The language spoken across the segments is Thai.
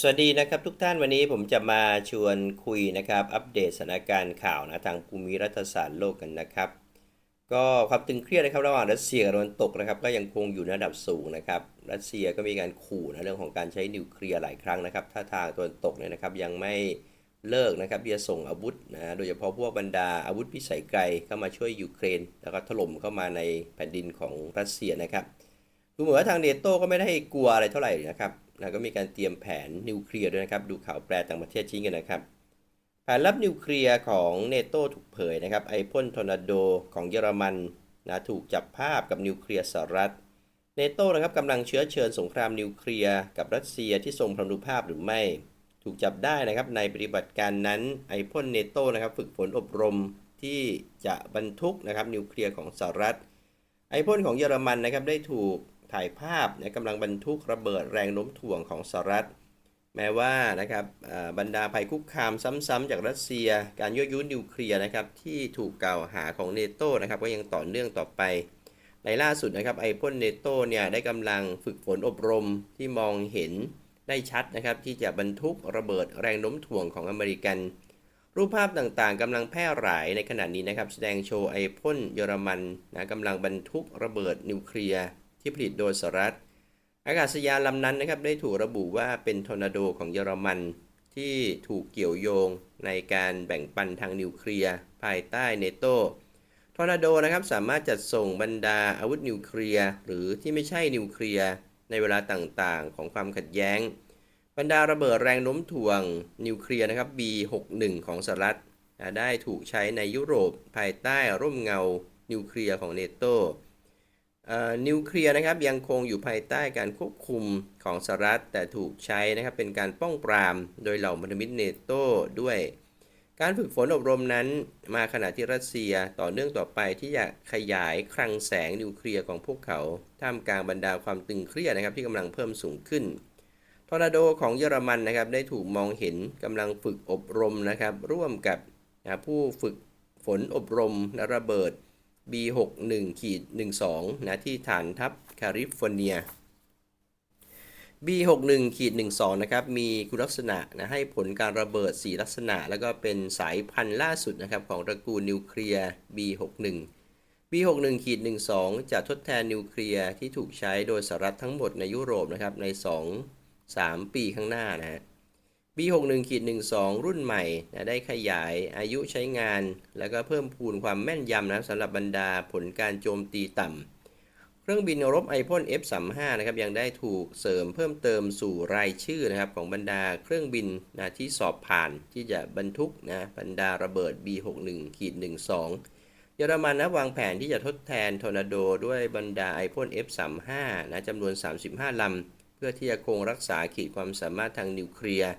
สวัสดีนะครับทุกท่านวันนี้ผมจะมาชวนคุยนะครับ อัปเดตสถานการณ์ข่าวนะทางภูมิรัฐศาสตร์โลกกันนะครับ ก็ความตึงเครียดนะครับระหว่างรัสเซียกับตะวันตกนะครับ ก็ยังคงอยู่ในระดับสูงนะครับรัสเซียก็มีการขู่นะเรื่องของการใช้นิวเคลียร์หลายครั้งนะครับ ถ้าทางตะวันตกเนี่ยนะครับยังไม่เลิกนะครับที่จะส่งอาวุธนะโดยเฉพาะพวกบรรดาอาวุธพิสัยไกลเข้ามาช่วยยูเครน แล้วก็ถล่มเข้ามาในแผ่นดินของรัสเซียนะครับดูเหมือนว่าทางเนโต้ก็ไม่ได้กลัวอะไรเท่าไหร่นะครับ นะก็มีการเตรียมแผนนิวเคลียร์ด้วยนะครับ ดูข่าวแปลต่างประเทศชิ้กันนะครับ แผนรับนิวเคลียร์ของเนโต้ถูกเผยนะครับ ไอพ่นทอร์นาโดของเยอรมันนะถูกจับภาพกับนิวเคลียร์สหรัฐเนโต้นะครับกำลังเชื้อเชิญสงครามนิวเคลียร์กับรัสเซียที่ทรงพลานุภาพหรือไม่ ถูกจับได้นะครับในปฏิบัติการนั้นไอพ่นเนโต้นะครับฝึกฝนอบรมที่จะบรรทุกนะครับนิวเคลียร์ของสหรัฐ ไอพ่นของเยอรมันนะครับได้ถูก ถ่ายภาพนะกำลังบรรทุกระเบิดแรงโน้มถ่วงของสหรัฐ แม้ว่านะครับบรรดาภัยคุกคามซ้ำๆจากรัสเซีย การยั่วยุนิวเคลียร์นะครับที่ถูกกล่าวหาของเนโต้นะครับก็ยังต่อเนื่องต่อไปในล่าสุดนะครับไอพ่นเนโต้เนี่ยได้กำลังฝึกฝนอบรมที่มองเห็นได้ชัดนะครับที่จะบรรทุกระเบิดแรงโน้มถ่วงของอเมริกัน รูปภาพต่างๆกำลังแพร่หลายในขณะนี้นะครับ แสดงโชว์ไอพ่นเยอรมันนะกำลังบรรทุกระเบิดนิวเคลียร์ ที่ผลิตโดยสหรัฐ อากาศยานลำนั้นนะครับได้ถูกระบุว่าเป็นทอร์นาโดของเยอรมันที่ถูกเกี่ยวโยงในการแบ่งปันทางนิวเคลียร์ภายใต้เนโตทอร์นาโดนะครับสามารถจัดส่งบรรดาอาวุธนิวเคลียร์หรือที่ไม่ใช่นิวเคลียร์ในเวลาต่างๆ ของความขัดแย้ง บรรดาระเบิดแรงโน้มถ่วงนิวเคลียร์นะครับ B61 ของสหรัฐได้ถูกใช้ในยุโรปภายใต้ร่มเงานิวเคลียร์ของเนโต นิวเคลียร์นะครับยังคงอยู่ภายใต้การควบคุมของสหรัฐ แต่ถูกใช้นะครับเป็นการป้องปรามโดยเหล่าพันธมิตรเนโต้ด้วย การฝึกฝนอบรมนั้น มาขณะที่รัสเซียต่อเนื่องต่อไปที่จะขยายคลังแสงนิวเคลียร์ของพวกเขา ท่ามกลางบรรดาความตึงเครียดนะครับที่กำลังเพิ่มสูงขึ้นทอร์นาโดของเยอรมันนะครับได้ถูกมองเห็นกำลังฝึกอบรมนะครับร่วมกับผู้ฝึกฝนอบรมระเบิด B61 ขีด12นะที่ฐานทัพแคลิฟอร์เนีย B61 ขีด12นะครับมีคุณลักษณะนะให้ผลการระเบิด 4 ลักษณะ แล้วก็เป็นสายพันธุ์ล่าสุดนะครับของตระกูลนิวเคลียร์ B61 B61 ขีด12จะทดแทนนิวเคลียร์ที่ถูกใช้โดยสหรัฐทั้งหมดในยุโรปนะครับใน 2 3 ปีข้างหน้านะฮะ B61 ขีด12 รุ่นใหม่นะได้ขยายอายุใช้งาน แล้วก็เพิ่มพูนความแม่นยำนะสำหรับบรรดาผลการโจมตีต่ำ เครื่องบินรบไอพ่น F35 นะครับยังได้ถูกเสริมเพิ่มเติมสู่รายชื่อนะครับของบรรดาเครื่องบินนะที่สอบผ่านที่จะบรรทุกนะบรรดาระเบิด B61 ขีด12 เยอรมันนะวางแผนที่จะทดแทนทอร์นาโดด้วยบรรดาไอพ่น F35 นะจำนวน 35 ลำ เพื่อที่จะคงรักษาขีดความสามารถทางนิวเคลียร์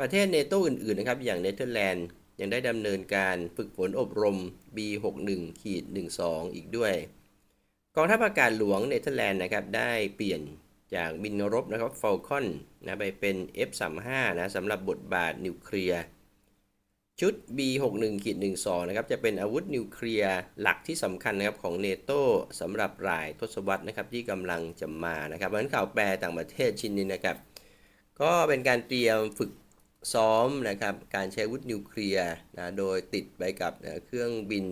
ประเทศเนโตอื่นๆนะครับอย่างเนเธอร์แลนด์ยังได้ดำเนินการฝึกฝนอบรม B61 ขีด12 อีกด้วยกองทัพอากาศหลวงเนเธอร์แลนด์นะครับได้เปลี่ยนจากบินรบนะครับ Falcon นะไปเป็น F35 นะสำหรับบทบาทนิวเคลียร์ชุด B61 ขีด12 นะครับจะเป็นอาวุธนิวเคลียร์หลักที่สำคัญนะครับของเนโตสำหรับรายทศวรรษนะครับที่กำลังจะมานะครับเพราะฉะนั้นข่าวแปลต่างประเทศชิ้นนี้นะครับ ก็เป็นการเตรียมฝึก ซ้อมนะครับการใช้อาวุธนิวเคลียร์นะโดยติดไปกับนะเครื่องบิน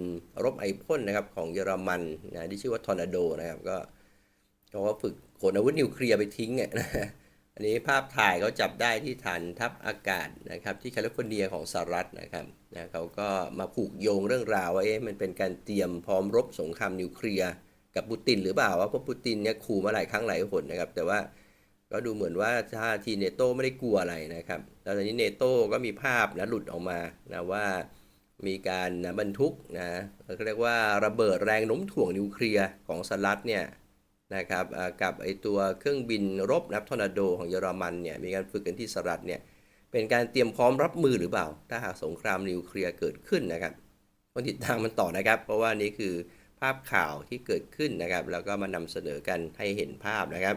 รบไอพ่นนะครับของเยอรมันนะที่ชื่อว่าทอร์นาโดนะครับก็เขาก็ฝึกขนอาวุธนิวเคลียร์ไปทิ้งอะนะอันนี้ภาพถ่ายเขาจับได้ที่ฐานทัพอากาศนะครับที่แคลิฟอร์เนียของสหรัฐนะครับนะเขาก็มาผูกโยงเรื่องราวว่าเอ๊ะมันเป็นการเตรียมพร้อมรบสงครามนิวเคลียร์กับปูตินหรือเปล่าว่าพราะปูตินเนี่ยขู่มาหลายครั้งหลายหนนะครับแต่ว่า ก็ดูเหมือนว่าท่าทีเนโต้ไม่ได้กลัวอะไรนะครับแล้วตอนนี้เนโต้ก็มีภาพนะหลุดออกมานะว่ามีการนะบรรทุกนะเขาเรียกว่าระเบิดแรงโน้มถ่วงนิวเคลียร์ของสหรัฐเนี่ยนะครับกับไอตัวเครื่องบินรบนับทอร์นาโดของเยอรมันเนี่ยมีการฝึกกันที่สหรัฐเนี่ยเป็นการเตรียมพร้อมรับมือหรือเปล่า ถ้าหากสงครามนิวเคลียร์เกิดขึ้นนะครับคนติดตามมันต่อนะครับ เพราะว่านี่คือภาพข่าวที่เกิดขึ้นนะครับ แล้วก็มานำเสนอกันให้เห็นภาพนะครับ